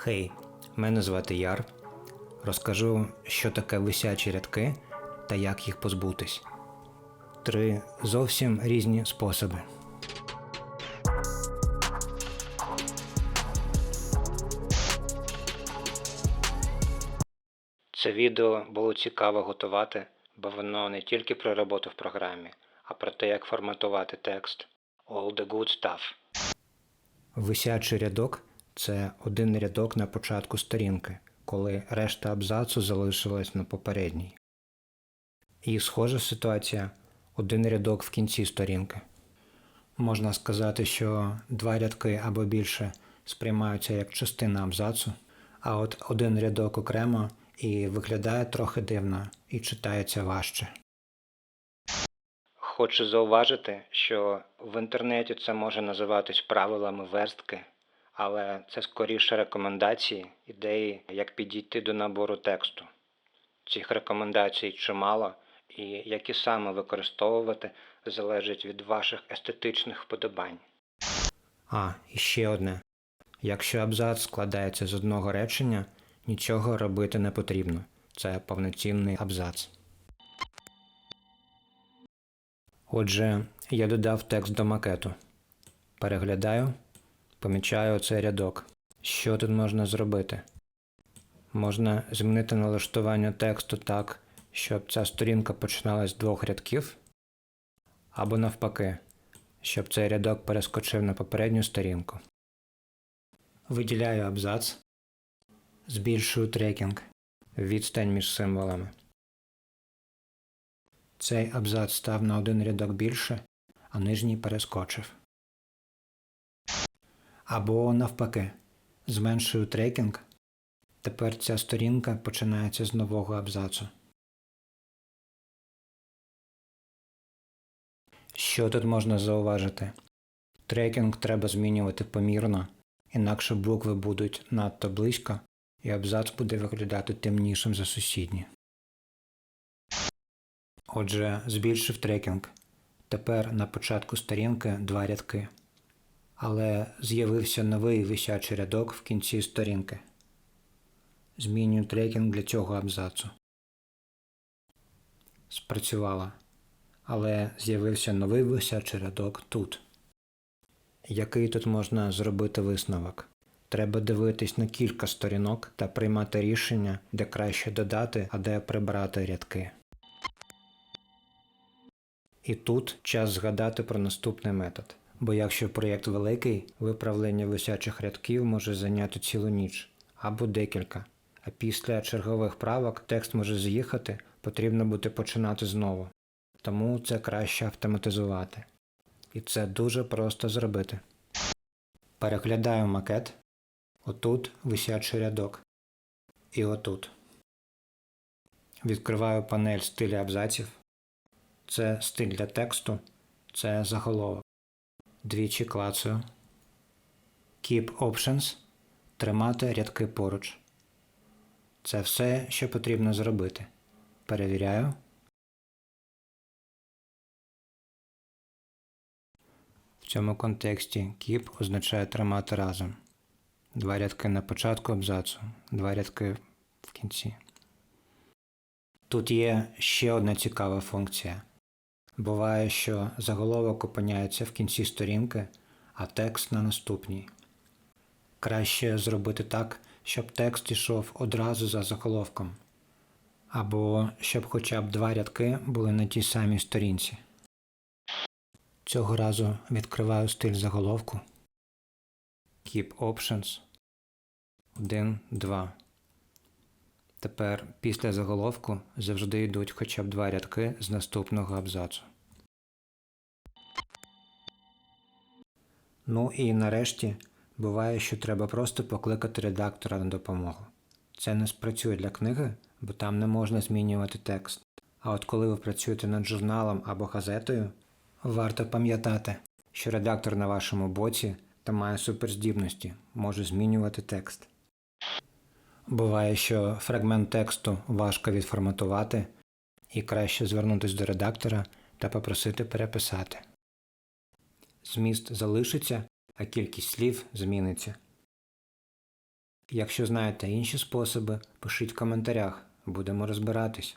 Хей, мене звати Яр. Розкажу, що таке висячі рядки та як їх позбутись. Три зовсім різні способи. Це відео було цікаво готувати, бо воно не тільки про роботу в програмі, а про те, як форматувати текст. All the good stuff. Висячий рядок це один рядок на початку сторінки, коли решта абзацу залишилась на попередній. І схожа ситуація один рядок в кінці сторінки. Можна сказати, що два рядки або більше сприймаються як частина абзацу, а от один рядок окремо і виглядає трохи дивно і читається важче. Хочу зауважити, що в інтернеті це може називатись правилами верстки, але це скоріше рекомендації, ідеї, як підійти до набору тексту. Цих рекомендацій чимало, і які саме використовувати залежить від ваших естетичних вподобань. А, і ще одне. Якщо абзац складається з одного речення, нічого робити не потрібно. Це повноцінний абзац. Отже, я додав текст до макету. Переглядаю, помічаю цей рядок. Що тут можна зробити? Можна змінити налаштування тексту так, щоб ця сторінка починалась з двох рядків, або навпаки, щоб цей рядок перескочив на попередню сторінку. Виділяю абзац, збільшую трекінг, відстань між символами. Цей абзац став на один рядок більше, а нижній перескочив. Або навпаки, зменшую трекінг. Тепер ця сторінка починається з нового абзацу. Що тут можна зауважити? Трекінг треба змінювати помірно, інакше букви будуть надто близько, і абзац буде виглядати темнішим за сусідні. Отже, збільшив трекінг. Тепер на початку сторінки два рядки. Але з'явився новий висячий рядок в кінці сторінки. Змінюю трекінг для цього абзацу. Спрацювало. Але з'явився новий висячий рядок тут. Який тут можна зробити висновок? Треба дивитись на кілька сторінок та приймати рішення, де краще додати, а де прибрати рядки. І тут час згадати про наступний метод. Бо якщо проєкт великий, виправлення висячих рядків може зайняти цілу ніч або декілька. А після чергових правок текст може з'їхати, потрібно буде починати знову. Тому це краще автоматизувати. І це дуже просто зробити. Переглядаю макет. Отут висячий рядок. І отут. Відкриваю панель стилі абзаців. Це стиль для тексту, це заголовок. Двічі клацаю. Keep Options. Тримати рядки поруч. Це все, що потрібно зробити. Перевіряю. В цьому контексті keep означає тримати разом. Два рядки на початку абзацу, два рядки в кінці. Тут є ще одна цікава функція. Буває, що заголовок опиняється в кінці сторінки, а текст на наступній. Краще зробити так, щоб текст йшов одразу за заголовком, або щоб хоча б два рядки були на тій самій сторінці. Цього разу відкриваю стиль заголовку. Keep Options 1, 2. Тепер після заголовку завжди йдуть хоча б два рядки з наступного абзацу. Ну і нарешті буває, що треба просто покликати редактора на допомогу. Це не спрацює для книги, бо там не можна змінювати текст. А от коли ви працюєте над журналом або газетою, варто пам'ятати, що редактор на вашому боці та має суперздібності, може змінювати текст. Буває, що фрагмент тексту важко відформатувати, і краще звернутися до редактора та попросити переписати. Зміст залишиться, а кількість слів зміниться. Якщо знаєте інші способи, пишіть в коментарях, будемо розбиратись.